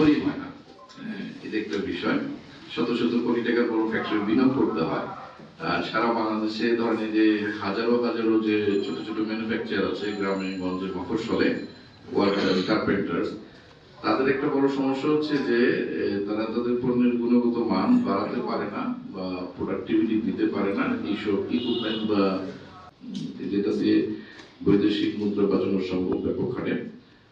তৈরি হয় না। এটা একটা বিষয়। শত শত কোটি টাকার বড় ফ্যাক্টরি বিনিয়োগ করতে হয়। সারা বাংলাদেশে ধরেন যে হাজারো হাজারো যে ছোট ছোট ম্যানুফ্যাকচার আছে গ্রামে গঞ্জে ওয়ার্কার্স কার্পেন্টার্স তাদের একটা বড় সমস্যা হচ্ছে যে তারা তাদের পণ্যের গুণগত মান বাড়াতে পারে না বা প্রোডাক্টিভিটি দিতে পারে না। এইসব ইকুইপমেন্ট বা উম, যেটা দিয়ে বৈদেশিক মুদ্রা বাঁচানো সম্ভব ব্যাপক হারে।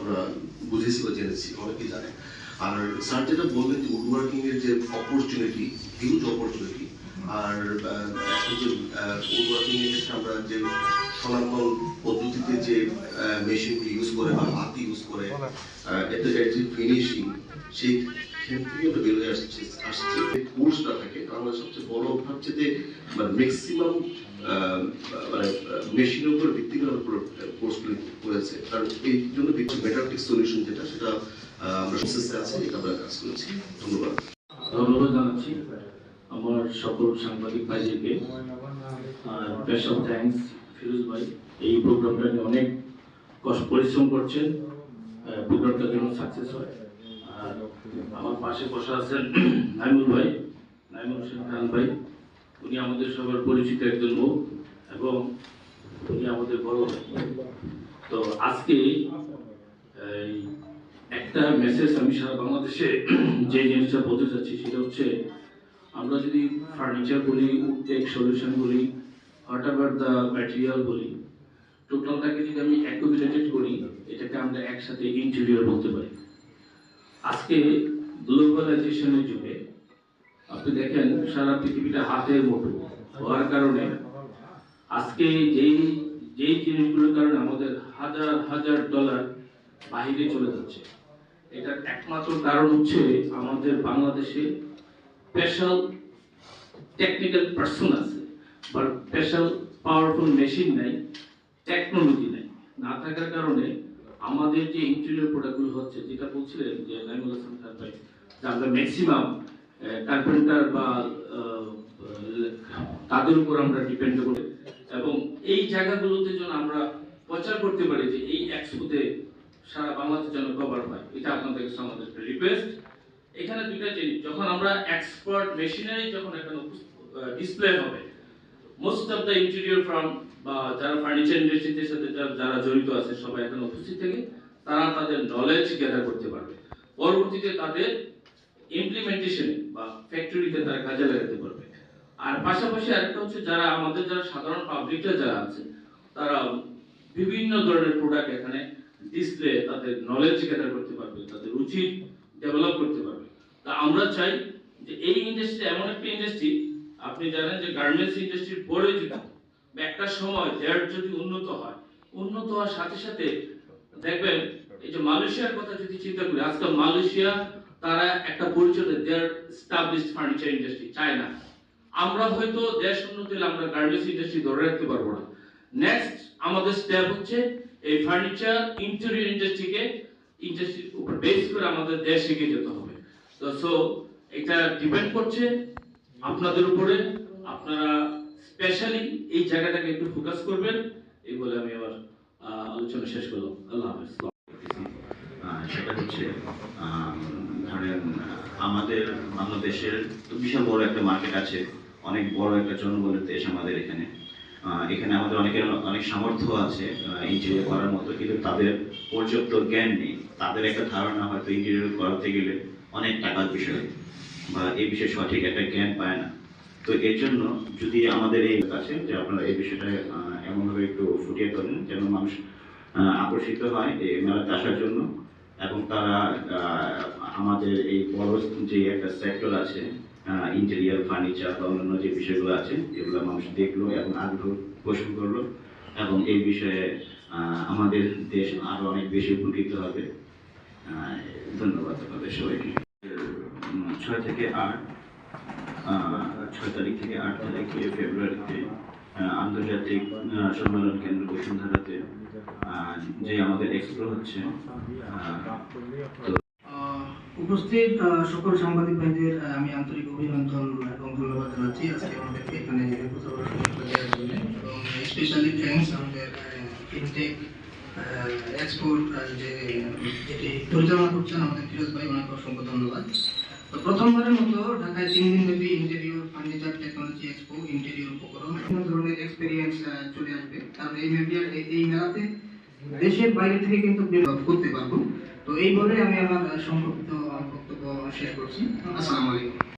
আমরা বুঝেছি বা জেনেছি অনেকেই জানে। আর স্যার যেটা বললেন যে উডওয়ার্কিং এর যে অপরচুনিটি হিউজ অপরচুনিটি আর এখন যে উডওয়ার্কিং এর ক্ষেত্রে আমরা যে সনাতন পদ্ধতিতে যে মেশিনগুলি ইউজ করে বা হাত ইউজ করে এতে যে ফিনিশিং সেই আমরা বেরোয় আসছে আসছে। কোর্সটা থাকে বাংলাদেশ সবচেয়ে বড় হচ্ছে যে মানে ম্যাক্সিমাম মানে মেশিনের উপর ভিত্তি করে কোর্সগুলি করেছে। কারণ এই জন্য মেটারটিক সলিউশন যেটা, সেটা আমরা প্রসেসে আছে এটা আমরা কাজ করেছি। ধন্যবাদ। ধন্যবাদ জানাচ্ছি আমার সকল সাংবাদিক ভাইদেরকে। আর স্পেশাল থ্যাঙ্কস ফিরোজ ভাই। এই প্রোগ্রামটা নিয়ে অনেক কষ্ট, পরিশ্রম করছেন। প্রোগ্রামটা যেন সাকসেস হয়। আমার পাশে বসা আছেন নাইমুল ভাই, নাইমুল হোসেন খান ভাই। উনি আমাদের সবার পরিচিত একজন মুখ এবং উনি আমাদের বড় তো আজকে একটা মেসেজ আমি সারা বাংলাদেশে যে জিনিসটা বলতে চাচ্ছি সেটা হচ্ছে, আমরা যদি ফার্নিচার বলি উডটেক সলিউশন বলি হোয়াট এভার দ্য ম্যাটেরিয়াল বলি টোটালটাকে যদি আমি অ্যাকুমুলেটেড করি, এটাকে আমরা একসাথে ইন্টেরিয়র বলতে পারি। আজকে গ্লোবালাইজেশনের যুগে আপনি দেখেন সারা পৃথিবীটা হাতের মুঠো হওয়ার কারণে আজকে যেই যেই জিনিসগুলোর কারণে আমাদের হাজার হাজার ডলার বাইরে চলে যাচ্ছে। এটার একমাত্র কারণ হচ্ছে আমাদের বাংলাদেশে স্পেশাল টেকনিক্যাল পার্সন আছে বা স্পেশাল পাওয়ারফুল মেশিন নাই টেকনোলজি নাই। না থাকার কারণে আমাদের যে ইন্টেরিয়র প্রোডাক্টগুলো হচ্ছে, যেটা বলছিলেন যে নাইমুল হাসান খান ভাই যে আমরা ম্যাক্সিমাম কার্পেন্টার বা তাদের উপর আমরা ডিপেন্ড করি। এবং এই জায়গাগুলোতে যেন আমরা প্রচার করতে পারি যে এই এক্সপোতে সারা বাংলাদেশ যেন কভার হয়, এটা আপনাদের কাছে আমাদের রিকোয়েস্ট এখানে দুইটা জিনিস, যখন আমরা এক্সপার্ট মেশিনারি যখন এখানে ডিসপ্লে হবে most of the interior firm বা যারা ফার্নিচার ইন্ডাস্ট্রিতে সাথে যারা- জড়িত আছে, সবাই এখানে উপস্থিত থেকে তারা তাদের নলেজ গ্যাদার করতে পারবে। পরবর্তীতে তাদের ইমপ্লিমেন্টেশন বা ফ্যাক্টরিতে তারা কাজে লাগাতে পারবে। আর পাশাপাশি আরেকটা হচ্ছে যারা আমাদের যারা সাধারণ পাবলিকরা যারা আছে, তারা বিভিন্ন ধরনের প্রোডাক্ট এখানে ডিসপ্লে তাদের নলেজ গ্যাদার করতে পারবে, তাদের রুচি ডেভেলপ করতে পারবে। তা আমরা চাই যে এই ইন্ডাস্ট্রি এমন একটা ইন্ডাস্ট্রি আপনি জানেন যে গার্মেন্টস ইন্ডাস্ট্রির পরে যদি একটা সময় দেড় যদি উন্নত হয়, উন্নত হওয়ার সাথে সাথে দেখবেন এই যে মালয়েশিয়ার কথা যদি চিন্তা করি, আজকাল মালয়েশিয়া তারা একটা পরিচয় দেয়ার স্টাবলিশড ফার্নিচার ইন্ডাস্ট্রি চায় না আমরা হয়তো দেশ উন্নত হলে আমরা গার্মেন্টস ইন্ডাস্ট্রি ধরে রাখতে পারব না। নেক্সট আমাদের স্টেপ হচ্ছে এই ফার্নিচার ইন্টেরিয়র ইন্ডাস্ট্রিকে ইন্ডাস্ট্রির উপর বেস করে আমাদের দেশ এগিয়ে যেতে হবে। তো সো এটা ডিপেন্ড করছে। আপনাদের উপরে আপনারা স্পেশালি এই জায়গাটাকে একটু ফোকাস করবেন এই বলে আমি আহ, আলোচনা শেষ করলাম। আল্লাহ হাফেজ। সেটা হচ্ছে আমাদের বাংলাদেশের তো বিশাল বড় একটা মার্কেট আছে অনেক বড় একটা জনবলের দেশ আমাদের এখানে। এখানে আমাদের অনেকের অনেক সামর্থ্য আছে ইন্টেরিয়র করার মতো কিন্তু তাদের পর্যাপ্ত জ্ঞান নেই। তাদের একটা ধারণা হয়তো ইন্টেরিয়র করাতে গেলে অনেক টাকার বিষয়। বা এই বিষয়ে সঠিক একটা জ্ঞান পায় না। তো এর জন্য যদি আমাদের এই কাছে যে আপনারা এই বিষয়টা এমনভাবে একটু ফুটিয়ে তোলেন, যেন মানুষ আকর্ষিত হয় এই মেলাতে আসার জন্য এবং তারা আমাদের এই বড় যে একটা সেক্টর আছে ইন্টেরিয়ার ফার্নিচার বা অন্যান্য যে বিষয়গুলো আছে, এগুলো মানুষ দেখল এবং আগ্রহ পোষণ করল এবং এই বিষয়ে আমাদের দেশ আরও অনেক বেশি উপকৃত হবে। ধন্যবাদ আপনাদের সবাইকে। ছয় থেকে আট ছয় তারিখ থেকে আট তারিখে ফেব্রুয়ারিতে আন্তর্জাতিক সম্মেলন কেন্দ্র বসুন্ধরাতে যে আমাদের এক্সপ্লো হচ্ছে উপস্থিত সকল সাংবাদিক ভাইদের আমি আন্তরিক অভিনন্দন এবং ধন্যবাদ জানাচ্ছি আজকে আমাদেরকে এখানে স্পেশালি থ্যাঙ্কস আমাদের ইনটেক এক্সপোর্ট যে, যেটি পরিচালনা করছেন আমাদের ফিরোজ ভাই ওনাকে অসংখ্য ধন্যবাদ। তো প্রথমবারের মতো ঢাকায় তিন দিন ব্যাপী interior furniture technology expo interior উপকরণ, বিভিন্ন ধরনের এক্সপিরিয়েন্স চলে আসবে। কারণ এই মেডিয়ার এই মেলাতে দেশের বাইরে থেকে কিন্তু করতে পারব তো এই বলে আমি আমার সম্পর্কিত বক্তব্য শেয়ার করছি। আসসালামু আলাইকুম।